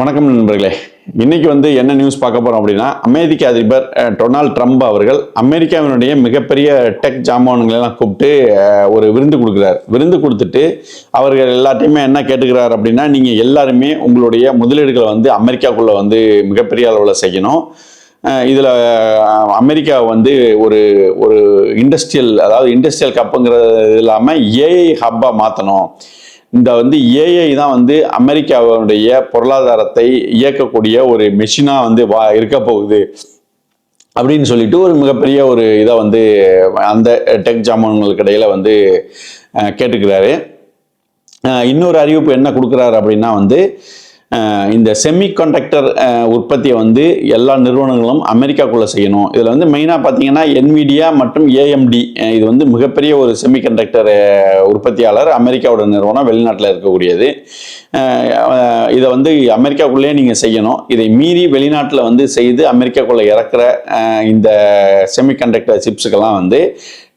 வணக்கம் நண்பர்களே. இன்னைக்கு வந்து என்ன நியூஸ் பார்க்க போறோம் அப்படின்னா அமெரிக்க அதிபர் டொனால்ட் ட்ரம்ப் அவர்கள் அமெரிக்காவினுடைய மிகப்பெரிய டெக் ஜாமான்களெல்லாம் கூப்பிட்டு ஒரு விருந்து கொடுக்குறார். விருந்து கொடுத்துட்டு அவர்கள் எல்லாத்தையுமே என்ன கேட்டுக்கிறார் அப்படின்னா நீங்க எல்லாருமே உங்களுடைய முதலீடுகளை வந்து அமெரிக்காக்குள்ள வந்து மிகப்பெரிய அளவில் செய்யணும். இதில் அமெரிக்கா வந்து ஒரு ஒரு இண்டஸ்ட்ரியல் அதாவது இண்டஸ்ட்ரியல் கப்புங்கிறது இல்லாமல் ஏஐ ஹப்பாக மாற்றணும் இந்த வந்து ஏஐ தான் வந்து அமெரிக்காவுடைய பொருளாதாரத்தை இயக்கக்கூடிய ஒரு மெஷினாக வந்து வா இருக்க போகுது. அப்படின்னு சொல்லிட்டு ஒரு மிகப்பெரிய ஒரு இதை வந்து அந்த டெக் ஜாமான்களுக்கு இடையில வந்து கேட்டுக்கிறாரு. இன்னொரு அறிவிப்பு என்ன கொடுக்குறாரு அப்படின்னா வந்து இந்த செமிகண்டக்டர் உற்பத்தியை வந்து எல்லா நிறுவனங்களும் அமெரிக்காக்குள்ளே செய்யணும். இதில் வந்து மெயினாக பார்த்தீங்கன்னா என்விடியா மற்றும் ஏஎம்டி இது வந்து மிகப்பெரிய ஒரு செமிகண்டக்டர் உற்பத்தியாளர் அமெரிக்காவோட நிறுவனம் வெளிநாட்டில் இருக்கக்கூடியது. இதை வந்து அமெரிக்காக்குள்ளேயே நீங்கள் செய்யணும். இதை மீறி வெளிநாட்டில் வந்து செய்து அமெரிக்காக்குள்ளே இறக்குற இந்த செமிகண்டக்டர் சிப்ஸுக்கெல்லாம் வந்து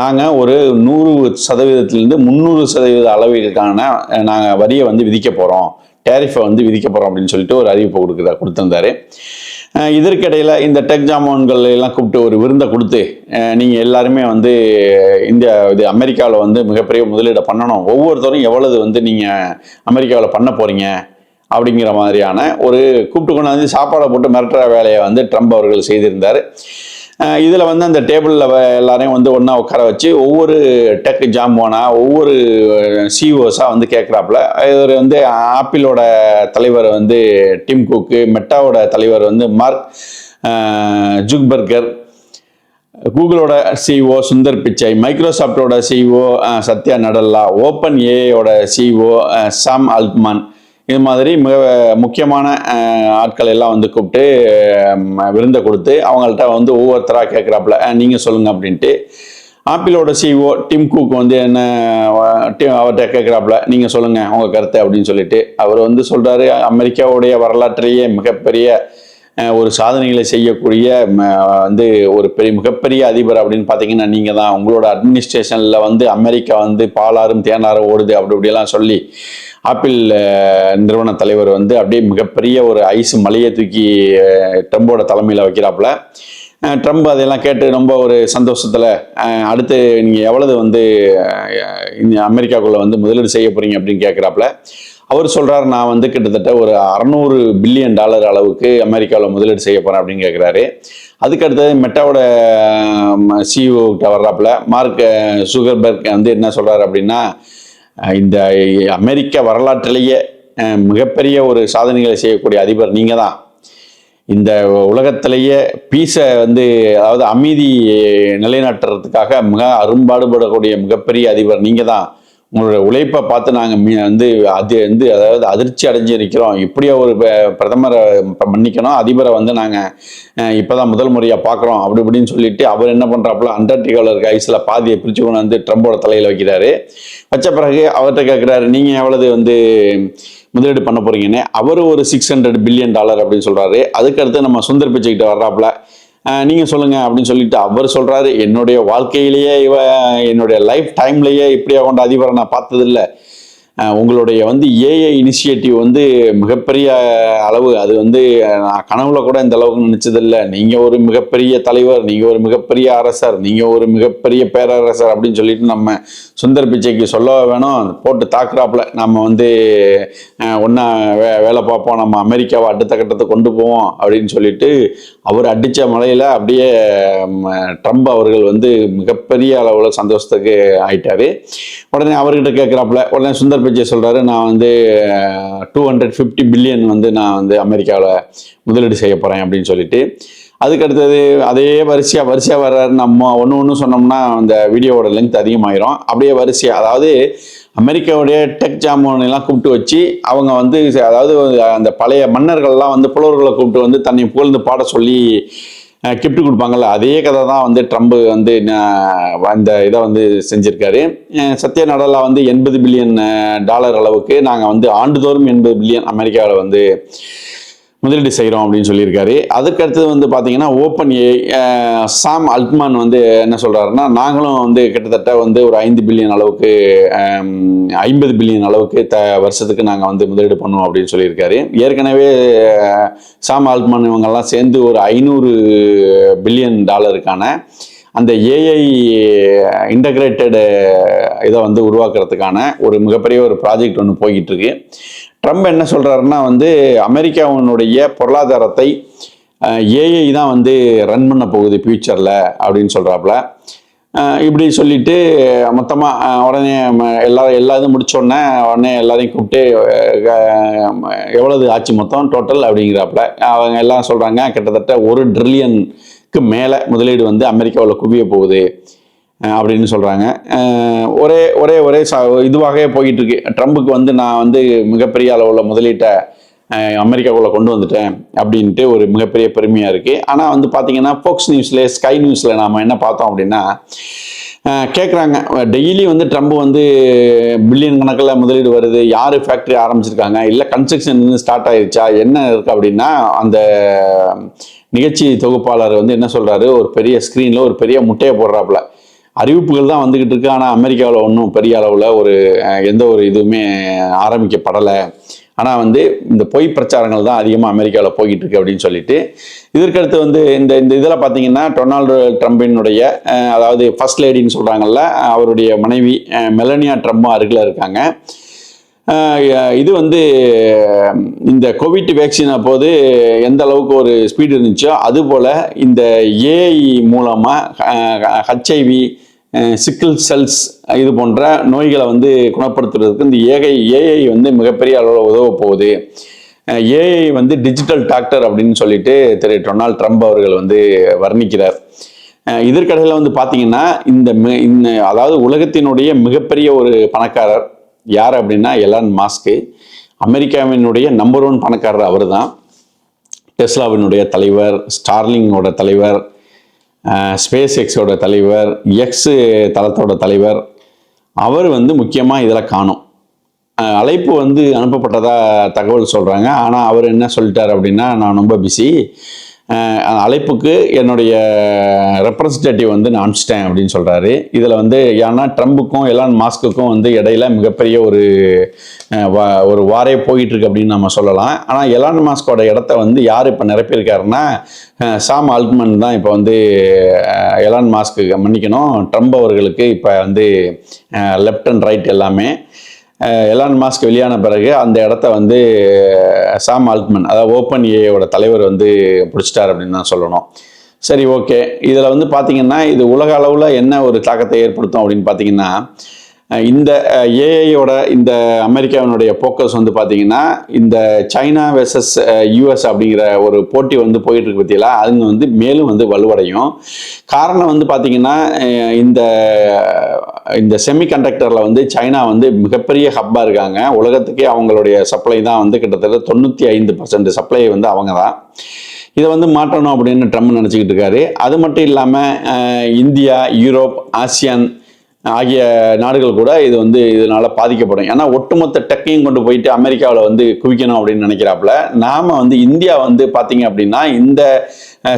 நாங்கள் ஒரு நூறு சதவீதத்திலிருந்து முந்நூறு சதவீத அளவிற்கான நாங்கள் வரியை வந்து விதிக்க போகிறோம் டேரிஃபை வந்து விதிக்க போகிறோம் அப்படின்னு சொல்லிட்டு ஒரு அறிவிப்பு கொடுக்குறா கொடுத்துருந்தாரு. இதற்கிடையில் இந்த டெக் ஜாமான்கள் எல்லாம் கூப்பிட்டு ஒரு விருந்தை கொடுத்து நீங்கள் எல்லாருமே வந்து இந்தியா இது அமெரிக்காவில் வந்து மிகப்பெரிய முதலீடை பண்ணணும். ஒவ்வொருத்தரும் எவ்வளவு வந்து நீங்கள் அமெரிக்காவில் பண்ண போகிறீங்க அப்படிங்கிற மாதிரியான ஒரு கூப்பிட்டு கொண்டாந்து சாப்பாடை போட்டு மிரட்டுற வேலையை வந்து ட்ரம்ப் அவர்கள் செய்திருந்தார். இதில் வந்து அந்த டேபிளில் எல்லாரையும் வந்து ஒன்றா உட்கார வச்சு ஒவ்வொரு டெக் ஜாம்போனா ஒவ்வொரு சிஓஸாக வந்து கேட்குறாப்புல இவர் வந்து ஆப்பிளோட தலைவர் வந்து டிம் குக்கு மெட்டாவோட தலைவர் வந்து மார்க் ஜுக்பர்கர் கூகுளோட சிஇஓ சுந்தர் பிச்சை மைக்ரோசாஃப்டோட சிஇஓ சத்யா நடல்லா ஓப்பன் ஏஐயோட சிஇஓ சாம் அல்ட்மான் இது மாதிரி மிக முக்கியமான ஆட்கள் எல்லாம் வந்து கூப்பிட்டு விருந்தை கொடுத்து அவங்கள்ட்ட வந்து ஒவ்வொருத்தராக கேட்குறாப்புல நீங்கள் சொல்லுங்கள் அப்படின்ட்டு. ஆப்பிளோட சிஇஓ டிம் குக் வந்து என்ன அவர்கிட்ட கேட்குறாப்புல நீங்கள் சொல்லுங்கள் உங்கள் கருத்தை அப்படின்னு சொல்லிட்டு அவர் வந்து சொல்கிறாரு அமெரிக்காவுடைய வரலாற்றிலேயே மிகப்பெரிய ஒரு சாதனைகளை செய்யக்கூடிய வந்து ஒரு பெரிய மிகப்பெரிய அதிபர் அப்படின்னு பார்த்தீங்கன்னா நீங்கள் தான் உங்களோட அட்மினிஸ்ட்ரேஷனில் வந்து அமெரிக்கா வந்து பாலாறும் தேனாரும் ஓடுது அப்படி இப்படிலாம் சொல்லி ஆப்பிள் நிறுவன தலைவர் வந்து அப்படியே மிகப்பெரிய ஒரு ஐஸ் மலையை தூக்கி ட்ரம்போட தலைமையில் வைக்கிறாப்புல. ட்ரம்ப் அதையெல்லாம் கேட்டு ரொம்ப ஒரு சந்தோஷத்தில் அடுத்து நீங்கள் எவ்வளவு வந்து இந்த அமெரிக்காக்குள்ளே வந்து முதலீடு செய்ய போகிறீங்க அப்படின்னு கேட்குறாப்புல அவர் சொல்கிறார் நான் வந்து கிட்டத்தட்ட ஒரு அறநூறு பில்லியன் டாலர் அளவுக்கு அமெரிக்காவில் முதலீடு செய்ய போறேன் அப்படின்னு கேட்குறாரு அதுக்கு அடுத்தது மெட்டாவோட சிஇஓ கிட்ட வர்றாப்புல மார்க் சுகர்பர்க் வந்து என்ன சொல்றாரு அப்படின்னா இந்த அமெரிக்க வரலாற்றிலேயே மிகப்பெரிய ஒரு சாதனைகளை செய்யக்கூடிய அதிபர் நீங்க தான் இந்த உலகத்திலேயே பீஸை வந்து அதாவது அமைதி நிலைநாட்டுறதுக்காக மிக அரும்பாடுபடக்கூடிய மிகப்பெரிய அதிபர் நீங்கள் தான் உங்களோட உழைப்பை பார்த்து நாங்கள் மீ வந்து அது வந்து அதாவது அதிர்ச்சி அடைஞ்சு இருக்கிறோம். இப்படியா ஒரு ப- பிரதமரை மன்னிக்கணும். அதிபரை வந்து நாங்கள் இப்போ தான் முதல் முறையாக பார்க்குறோம். அப்படி இப்படின்னு சொல்லிட்டு அவர் என்ன பண்ணுறாப்புல அண்டார்டிகாவில் இருக்க ஐஸில் பாதியை பிரித்து கொண்டு வந்து ட்ரம்போட தலையில் வைக்கிறாரு. வச்ச பிறகு அவர்கிட்ட கேட்குறாரு நீங்கள் எவ்வளவு வந்து முதலீடு பண்ண போறீங்கன்னு? அவர் ஒரு சிக்ஸ் ஹண்ட்ரட் பில்லியன் டாலர் அப்படின்னு சொல்கிறாரு அதுக்கடுத்து நம்ம சுந்தர் பிச்சைக்கிட்ட வர்றாப்புல நீங்கள் சொல்லுங்கள் அப்படின்னு சொல்லிட்டு அவர் சொல்கிறாரு என்னுடைய வாழ்க்கையிலேயே இவ என்னுடைய லைஃப் டைம்லேயே இப்படியா கொண்ட அதிபரை நான் பார்த்ததில்ல. உங்களுடைய வந்து ஏஐ இனிஷியேட்டிவ் வந்து மிகப்பெரிய அளவு. அது வந்து நான் கனவுல கூட இந்த அளவுக்கு நினைச்சதில்ல. நீங்கள் ஒரு மிகப்பெரிய தலைவர் நீங்கள் ஒரு மிகப்பெரிய அரசர் நீங்கள் ஒரு மிகப்பெரிய பேரரசர் அப்படின்னு சொல்லிட்டு நம்ம சுந்தர் பிச்சைக்கு சொல்ல வேணும். போட்டு தாக்குறாப்புல. நம்ம வந்து ஒன்றா வே வேலை பார்ப்போம். நம்ம அமெரிக்காவை அடுத்த கட்டத்தை கொண்டு போவோம் அப்படின்னு சொல்லிட்டு அவர் அடித்த மலையில் அப்படியே ட்ரம்ப் அவர்கள் வந்து மிகப்பெரிய அளவில் சந்தோஷத்துக்கு ஆயிட்டாரு. உடனே அவர்கிட்ட கேட்குறாப்புல உடனே சுந்தர் பிச்சை சொல்கிறாரு நான் வந்து டூ ஹண்ட்ரட் ஃபிஃப்டி பில்லியன் வந்து நான் வந்து அமெரிக்காவில் முதலீடு செய்ய போகிறேன் அப்படின்னு சொல்லிட்டு. அதுக்கு அடுத்தது அதே வரிசையாக வரிசையாக வர்றாரு. நம்ம ஒன்று ஒன்று சொன்னோம்னா அந்த வீடியோவோட லென்த் அதிகமாயிரும். அப்படியே வரிசையாக அதாவது அமெரிக்காவுடைய டெக் ஜாமான் எல்லாம் கூப்பிட்டு வச்சு அவங்க வந்து அதாவது அந்த பழைய மன்னர்கள்லாம் வந்து புலவர்களை கூப்பிட்டு வந்து தன்னை புகழ்ந்து பாட சொல்லி கிஃப்ட் கொடுப்பாங்கல்ல அதே கதை தான் வந்து ட்ரம்ப் வந்து அந்த இதை வந்து செஞ்சுருக்காரு. சத்ய நடலா வந்து எண்பது பில்லியன் டாலர் அளவுக்கு நாங்கள் வந்து ஆண்டுதோறும் எண்பது பில்லியன் அமெரிக்காவில் வந்து முதலீடு செய்கிறோம் அப்படின்னு சொல்லியிருக்காரு. அதுக்கடுத்தது வந்து பார்த்தீங்கன்னா ஓப்பன் ஏ சாம் அல்ட்மான் வந்து என்ன சொல்கிறாருன்னா நாங்களும் வந்து கிட்டத்தட்ட வந்து ஒரு ஐந்து பில்லியன் அளவுக்கு ஐம்பது பில்லியன் அளவுக்கு த வருஷத்துக்கு நாங்கள் வந்து முதலீடு பண்ணுவோம் அப்படின்னு சொல்லியிருக்காரு. ஏற்கனவே சாம் அல்ட்மான் இவங்கெல்லாம் சேர்ந்து ஒரு ஐநூறு பில்லியன் டாலருக்கான அந்த ஏஐ இன்டகிரேட்டடு இதை வந்து உருவாக்குறதுக்கான ஒரு மிகப்பெரிய ஒரு ப்ராஜெக்ட் ஒன்று போய்கிட்டு இருக்கு. ட்ரம்ப் என்ன சொல்கிறாருன்னா வந்து அமெரிக்காவினுடைய பொருளாதாரத்தை ஏஐ தான் வந்து ரன் பண்ண போகுது ஃப்யூச்சரில் அப்படின்னு சொல்கிறாப்புல இப்படி சொல்லிட்டு மொத்தமாக உடனே ம- எல்லா எல்லா இதுவும் முடித்தோடனே உடனே எல்லாரையும் கூப்பிட்டு எவ்வளவு ஆச்சு மொத்தம் டோட்டல் அப்படிங்கிறாப்புல. அவங்க எல்லாம் சொல்கிறாங்க கிட்டத்தட்ட ஒரு ட்ரில்லியனுக்கு மேலே முதலீடு வந்து அமெரிக்காவில் குவிய போகுது. அப்படின்னு சொல்கிறாங்க ஒரே ஒரே ஒரே சா இதுவாகவே போயிட்டுருக்கு. ட்ரம்புக்கு வந்து நான் வந்து மிகப்பெரிய அளவில் முதலீட்டை அமெரிக்காவுக்குள்ளே கொண்டு வந்துட்டேன் அப்படின்ட்டு ஒரு மிகப்பெரிய பெருமையாக இருக்குது ஆனால் வந்து பார்த்தீங்கன்னா ஃபோக்ஸ் நியூஸில் ஸ்கை நியூஸில் நாம் என்ன பார்த்தோம் அப்படின்னா கேட்குறாங்க டெய்லி வந்து ட்ரம்ப் வந்து பில்லியன் கணக்கில் முதலீடு வருது. யார் ஃபேக்ட்ரி ஆரம்பிச்சிருக்காங்க? இல்லை கன்ஸ்ட்ரக்ஷன் ஸ்டார்ட் ஆயிடுச்சா என்ன இருக்குது அப்படின்னா அந்த நிகழ்ச்சி தொகுப்பாளர் வந்து என்ன சொல்கிறாரு ஒரு பெரிய ஸ்க்ரீனில் ஒரு பெரிய முட்டையை போடுறாப்புல. அறிவிப்புகள் தான் வந்துக்கிட்டு இருக்கு. ஆனால் அமெரிக்காவில் ஒன்றும் பெரிய அளவில் ஒரு எந்த ஒரு இதுவுமே ஆரம்பிக்கப்படலை. ஆனால் வந்து இந்த பொய் பிரச்சாரங்கள் தான் அதிகமாக அமெரிக்காவில் போய்கிட்டு இருக்கு அப்படின்னு சொல்லிட்டு இதற்கடுத்து வந்து இந்த இந்த இதில் பார்த்தீங்கன்னா டொனால்டு ட்ரம்பினுடைய அதாவது ஃபர்ஸ்ட் லேடின்னு சொல்கிறாங்கல்ல அவருடைய மனைவி மெலனியா ட்ரம்பும் அருகில் இருக்காங்க. இது வந்து இந்த கோவிட் வேக்சின் அப்போது எந்த அளவுக்கு ஒரு ஸ்பீடு இருந்துச்சோ அதுபோல் இந்த ஏஐ மூலமாக ஹச்ஐவி சிக்கிள் செல்ஸ் இது போன்ற நோய்களை வந்து குணப்படுத்துறதுக்கு இந்த ஏஐ ஏஐ வந்து மிகப்பெரிய அளவில் உதவ போகுது. ஏஐ வந்து டிஜிட்டல் டாக்டர் அப்படின்னு சொல்லிட்டு திரு டொனால்ட் ட்ரம்ப் அவர்கள் வந்து வர்ணிக்கிறார். இதற்கடையில் வந்து பார்த்தீங்கன்னா இந்த மி- இந்த அதாவது உலகத்தினுடைய மிகப்பெரிய ஒரு பணக்காரர் யார் அப்படின்னா எலான் மாஸ்க்கு. அமெரிக்காவினுடைய நம்பர் ஒன் பணக்காரர் அவர் தான் டெஸ்லாவினுடைய தலைவர் ஸ்டார்லிங்கோட தலைவர் ஸ்பேஸ் எக்ஸோட தலைவர் எக்ஸ் தளத்தோட தலைவர் அவர் வந்து முக்கியமாக இதில் காணும். அழைப்பு வந்து அனுப்பப்பட்டதாக தகவல் சொல்கிறாங்க ஆனால் அவர் என்ன சொல்லிட்டார் அப்படின்னா நான் ரொம்ப பிஸி அழைப்புக்கு என்னுடைய ரெப்ரசன்டேட்டிவ் வந்து நான் அனுப்பிச்சிட்டேன் அப்படின்னு சொல்கிறாரு இதில் வந்து ஏன்னா ட்ரம்புக்கும் எலான் மாஸ்க்குக்கும் வந்து இடையில மிகப்பெரிய ஒரு ஒரு வாரே போயிட்டுருக்கு அப்படின்னு நம்ம சொல்லலாம். ஆனால் எலான் மாஸ்கோட இடத்த வந்து யார் இப்போ நிரப்பியிருக்காருன்னா சாம் ஆல்ட்மன் தான் இப்போ வந்து எலான் மாஸ்க்கு மன்னிக்கணும். ட்ரம்ப் அவர்களுக்கு இப்போ வந்து லெஃப்ட் அண்ட் ரைட் எல்லாமே. எலான் மாஸ்க் வெளியான பிறகு அந்த இடத்த வந்து சாம் ஆல்ட்மன் அதாவது ஓப்பன் ஏயோட தலைவர் வந்து பிடிச்சிட்டார் அப்படின்னு தான் சொல்லணும். சரி ஓகே. இதில் வந்து பார்த்தீங்கன்னா இது உலக அளவில் என்ன ஒரு தாக்கத்தை ஏற்படுத்தும் அப்படின்னு பார்த்தீங்கன்னா இந்த ஏஐயோட இந்த அமெரிக்காவினுடைய ஃபோக்கஸ் வந்து பார்த்தீங்கன்னா இந்த சைனா வெர்சஸ் யூஎஸ் அப்படிங்கிற ஒரு போட்டி வந்து போயிட்டு இருக்கு பற்றியெல்லாம் அது வந்து மேலும் வந்து வலுவடையும். காரணம் வந்து பார்த்தீங்கன்னா இந்த இந்த செமிகண்டக்டரில் வந்து சைனா வந்து மிகப்பெரிய ஹப்பாக இருக்காங்க. உலகத்துக்கே அவங்களுடைய சப்ளை தான் வந்து கிட்டத்தட்ட தொண்ணூற்றி ஐந்து பர்சன்ட் சப்ளை வந்து அவங்க தான். இதை வந்து மாற்றணும் அப்படின்னு ட்ரம்ப் நினச்சிக்கிட்டு இருக்காரு. அது மட்டும் இல்லாமல் இந்தியா யூரோப் ஆசியான் ஆகிய நாடுகள் கூட இது வந்து இதனால் பாதிக்கப்படும். ஏன்னா ஒட்டுமொத்த டெக்கையும் கொண்டு போயிட்டு அமெரிக்காவில் வந்து குவிக்கணும் அப்படின்னு நினைக்கிறாப்புல. நாம் வந்து இந்தியா வந்து பார்த்திங்க அப்படின்னா இந்த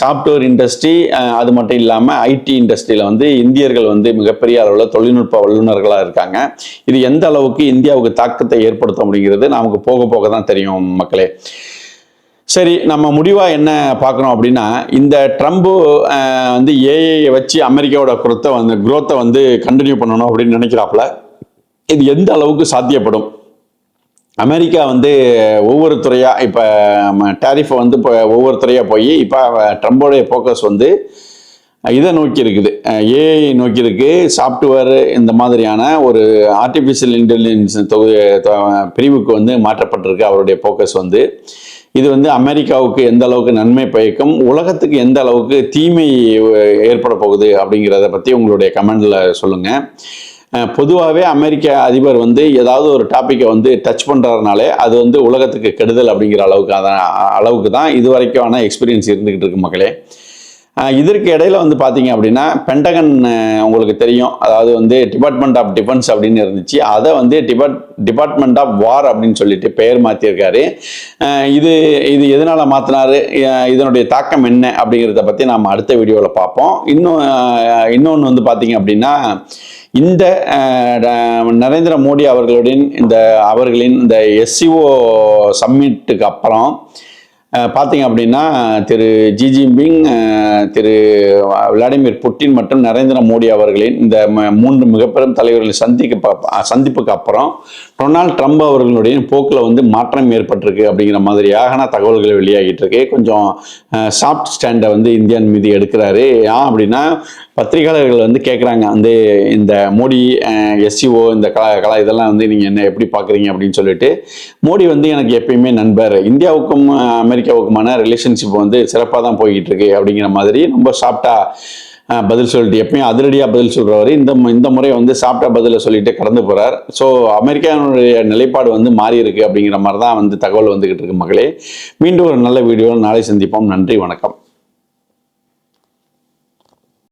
சாஃப்ட்வேர் இண்டஸ்ட்ரி அது மட்டும் இல்லாமல் ஐடி இண்டஸ்ட்ரியில் வந்து இந்தியர்கள் வந்து மிகப்பெரிய அளவில் தொழில்நுட்ப வல்லுநர்களாக இருக்காங்க. இது எந்த அளவுக்கு இந்தியாவுக்கு தாக்கத்தை ஏற்படுத்த முடிகிறது நமக்கு போக போக தான் தெரியும் மக்களே. சரி நம்ம முடிவாக என்ன பார்க்குறோம் அப்படின்னா இந்த ட்ரம்ப்பு வந்து ஏஐ வச்சு அமெரிக்காவோட குரத்தை வந்து குரோத்தை வந்து கண்டினியூ பண்ணணும் அப்படின்னு நினைக்கிறாப்புல இது எந்த அளவுக்கு சாத்தியப்படும்? அமெரிக்கா வந்து ஒவ்வொரு துறையாக இப்போ டேரிஃபை வந்து இப்போ ஒவ்வொரு துறையாக போய் இப்போ ட்ரம்போடைய ஃபோக்கஸ் வந்து இதை நோக்கி இருக்குது. ஏஐ நோக்கி இருக்கு சாஃப்ட்வேர் இந்த மாதிரியான ஒரு ஆர்டிஃபிஷியல் இன்டெலிஜென்ஸ் தொகு பிரிவுக்கு வந்து மாற்றப்பட்டிருக்கு அவருடைய ஃபோக்கஸ் வந்து. இது வந்து அமெரிக்காவுக்கு எந்த அளவுக்கு நன்மை பயக்கும் உலகத்துக்கு எந்த அளவுக்கு தீமை ஏற்பட போகுது அப்படிங்கிறத பற்றி உங்களுடைய கமெண்டில் சொல்லுங்கள் பொதுவாகவே அமெரிக்க அதிபர் வந்து ஏதாவது ஒரு டாப்பிக்கை வந்து டச் பண்ணுறதுனாலே அது வந்து உலகத்துக்கு கெடுதல் அப்படிங்கிற அளவுக்கு அதான் அளவுக்கு தான் இது வரைக்கான எக்ஸ்பீரியன்ஸ் இருந்துக்கிட்டு இருக்கு மக்களே. இதற்கு இடையில வந்து பார்த்தீங்க அப்படின்னா பென்டகன் உங்களுக்கு தெரியும். அதாவது வந்து டிபார்ட்மெண்ட் ஆஃப் டிஃபென்ஸ் அப்படின்னு இருந்துச்சு. அதை வந்து டிபார்ட் டிபார்ட்மெண்ட் ஆஃப் வார் அப்படின்னு சொல்லிட்டு பெயர் மாற்றியிருக்காரு இது இது எதனால் மாற்றினாரு இதனுடைய தாக்கம் என்ன அப்படிங்கிறத பற்றி நாம் அடுத்த வீடியோவில் பார்ப்போம். இன்னும் இன்னொன்று வந்து பார்த்தீங்க அப்படின்னா இந்த நரேந்திர மோடி அவர்களுடன் இந்த அவர்களின் இந்த எஸ்சிஓ சம்மிட்டுக்கு அப்புறம் பார்த்தீங்க அப்படின்னா Thiru Xi Jinping Thiru Vladimir Putin மற்றும் நரேந்திர மோடி அவர்களின் இந்த ம- மூன்று மிகப்பெரும் தலைவர்களை சந்திக்க சந்திப்புக்கு அப்புறம் டொனால்ட் ட்ரம்ப் அவர்களுடைய போக்கில் வந்து மாற்றம் ஏற்பட்டிருக்கு அப்படிங்கிற மாதிரியான தகவல்கள் வெளியாகிட்டு இருக்கு. கொஞ்சம் சாஃப்ட் ஸ்டாண்டை வந்து இந்தியான் மீது எடுக்கிறாரு. ஏன் அப்படின்னா பத்திரிகையாளர்கள் வந்து கேட்குறாங்க வந்து இந்த மோடி எஸ்சிஓ இந்த கலா கலா இதெல்லாம் வந்து நீங்கள் என்ன எப்படி பார்க்குறீங்க அப்படின்னு சொல்லிட்டு. மோடி வந்து எனக்கு எப்பயுமே நண்பர். இந்தியாவுக்கும் அஹ், அமெரிக்காவுக்குமான ரிலேஷன்ஷிப் வந்து சிறப்பாக தான் போய்கிட்டு இருக்கு அப்படிங்கிற மாதிரி ரொம்ப சாஃப்டாக பதில் சொல்லிட்டு எப்பயும் அதிரடியாக பதில் சொல்கிறவர் இந்த இந்த முறை வந்து சாப்பிட்டா பதிலை சொல்லிட்டு கடந்து போகிறார் ஸோ அமெரிக்காவினுடைய நிலைப்பாடு வந்து மாறியிருக்கு அப்படிங்கிற மாதிரி தான் வந்து தகவல் வந்துக்கிட்டு இருக்கு மகளே மீண்டும் ஒரு நல்ல வீடியோவில் நாளை சந்திப்போம். நன்றி வணக்கம்.